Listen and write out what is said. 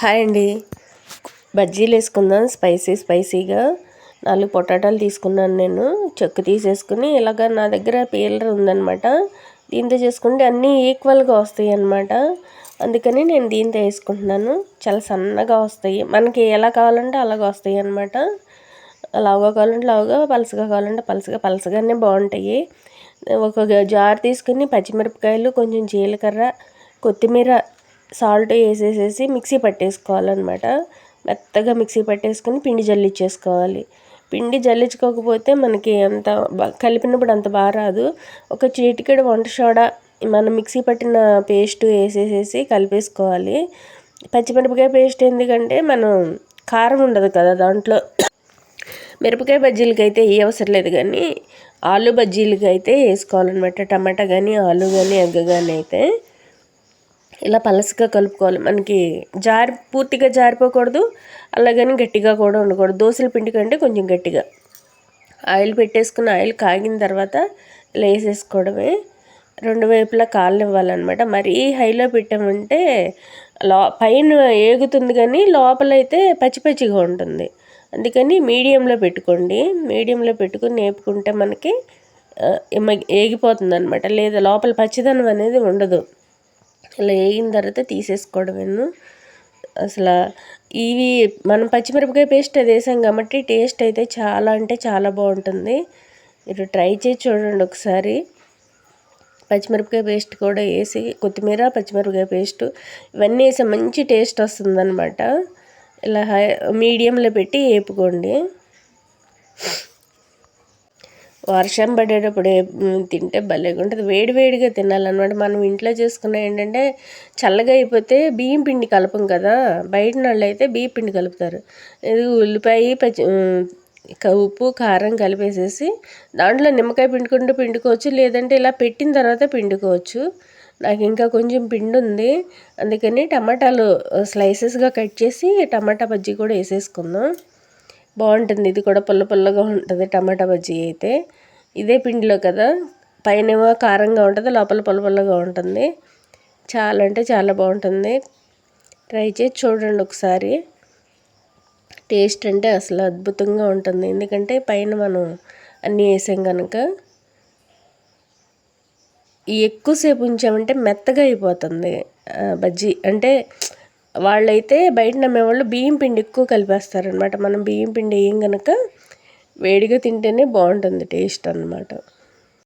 Hi అండి. బజ్జీలు వేసుకుందాం. స్పైసీ స్పైసీగా నాలుగు పొటాటాలు తీసుకున్నాను నేను. చెక్కు తీసేసుకుని ఇలాగ నా దగ్గర పీలర్ ఉందనమాట దీంతో చేసుకుంటే అన్నీ ఈక్వల్గా వస్తాయి అన్నమాట. అందుకని నేను దీంతో వేసుకుంటున్నాను. చాలా సన్నగా వస్తాయి. మనకి ఎలా కావాలంటే అలాగ వస్తాయి అనమాట లావుగా కావాలంటే లావుగా పలసగా కావాలంటే పలసగా పలసగానే బాగుంటాయి. ఒక జార్ తీసుకుని పచ్చిమిరపకాయలు కొంచెం జీలకర్ర కొత్తిమీర సాల్ట్ వేసేసేసి మిక్సీ పట్టేసుకోవాలన్నమాట. మెత్తగా మిక్సీ పట్టేసుకొని పిండి జల్లిచ్చేసుకోవాలి. పిండి జల్లించుకోకపోతే మనకి అంత కలిపినప్పుడు అంత బాగా రాదు. ఒక చిటికెడు వంట సోడా మనం మిక్సీ పట్టిన పేస్ట్ వేసేసేసి కలిపేసుకోవాలి. పచ్చిమిరపకాయ పేస్ట్ ఎందుకంటే మనం కారం ఉండదు కదా దాంట్లో. మిరపకాయ బజ్జీలకి అయితే ఏ అవసరం లేదు కానీ ఆలు బజ్జీలకి అయితే వేసుకోవాలన్నమాట. టమాటా కానీ ఆలు కానీ ఎగ్ కానీ అయితే. ఇలా పలసగా కలుపుకోవాలి. మనకి జారి పూర్తిగా జారిపోకూడదు. అలాగని గట్టిగా కూడా ఉండకూడదు. దోశల పిండి కంటే కొంచెం గట్టిగా. ఆయిల్ పెట్టేసుకుని ఆయిల్ కాగిన తర్వాత ఇలా వేసేసుకోవడమే. రెండు వైపులా కాళ్ళు ఇవ్వాలన్నమాట మరీ హైలో పెట్టామంటే లో పైన ఏగుతుంది కానీ లోపలైతే పచ్చి పచ్చిగా ఉంటుంది. అందుకని మీడియంలో పెట్టుకోండి. మీడియంలో పెట్టుకుని నేపుకుంటే మనకి ఏగిపోతుంది అనమాట లేదా లోపల పచ్చిదనం అనేది ఉండదు. ఇలా వేగిన తర్వాత తీసేసుకోవడమేను. అసలు ఇవి మనం పచ్చిమిరపకాయ పేస్ట్ అది వేసాం కాబట్టి టేస్ట్ అయితే చాలా అంటే చాలా బాగుంటుంది. మీరు ట్రై చేసి చూడండి ఒకసారి. పచ్చిమిరపకాయ పేస్ట్ కూడా వేసి కొత్తిమీర పచ్చిమిరపకాయ పేస్ట్ ఇవన్నీ వేసి మంచి టేస్ట్ వస్తుందన్నమాట. ఇలా హై మీడియంలో పెట్టి వేపుకోండి. వర్షం పడేటప్పుడు తింటే భలేగా ఉంటుంది. వేడి వేడిగా తినాలన్నమాట. మనం ఇంట్లో చేసుకున్న ఏంటంటే చల్లగా అయిపోతే బియ్యం పిండి కలపం కదా. బయట వాళ్ళు అయితే బియ్యం పిండి కలుపుతారు. ఇది ఉల్లిపాయ పచ్చి ఉప్పు కారం కలిపేసేసి దాంట్లో నిమ్మకాయ పిండుకుంటూ పిండుకోవచ్చు. లేదంటే ఇలా పెట్టిన తర్వాత పిండుకోవచ్చు. నాకు ఇంకా కొంచెం పిండి ఉంది. అందుకని టమాటాలు స్లైసెస్గా కట్ చేసి టమాటా బజ్జీ కూడా వేసేసుకుందాం. బాగుంటుంది. ఇది కూడా పుల్ల పుల్లగా ఉంటుంది టమాటా బజ్జీ అయితే. ఇదే పిండిలో కదా పైనేమో కారంగా ఉంటుంది లోపల పుల్ల పుల్లగా ఉంటుంది. చాలా అంటే చాలా బాగుంటుంది. ట్రై చేసి చూడండి ఒకసారి. టేస్ట్ అంటే అసలు అద్భుతంగా ఉంటుంది. ఎందుకంటే పైన మనం అన్నీ వేసాం కనుక ఎక్కువసేపు ఉంచామంటే మెత్తగా అయిపోతుంది బజ్జీ. అంటే వాళ్ళైతే బయట నమ్మేవాళ్ళు బియ్యం పిండి ఎక్కువ కలిపేస్తారనమాట మనం బియ్యం పిండి వేయం కనుక వేడిగా తింటేనే బాగుంటుంది టేస్ట్ అనమాట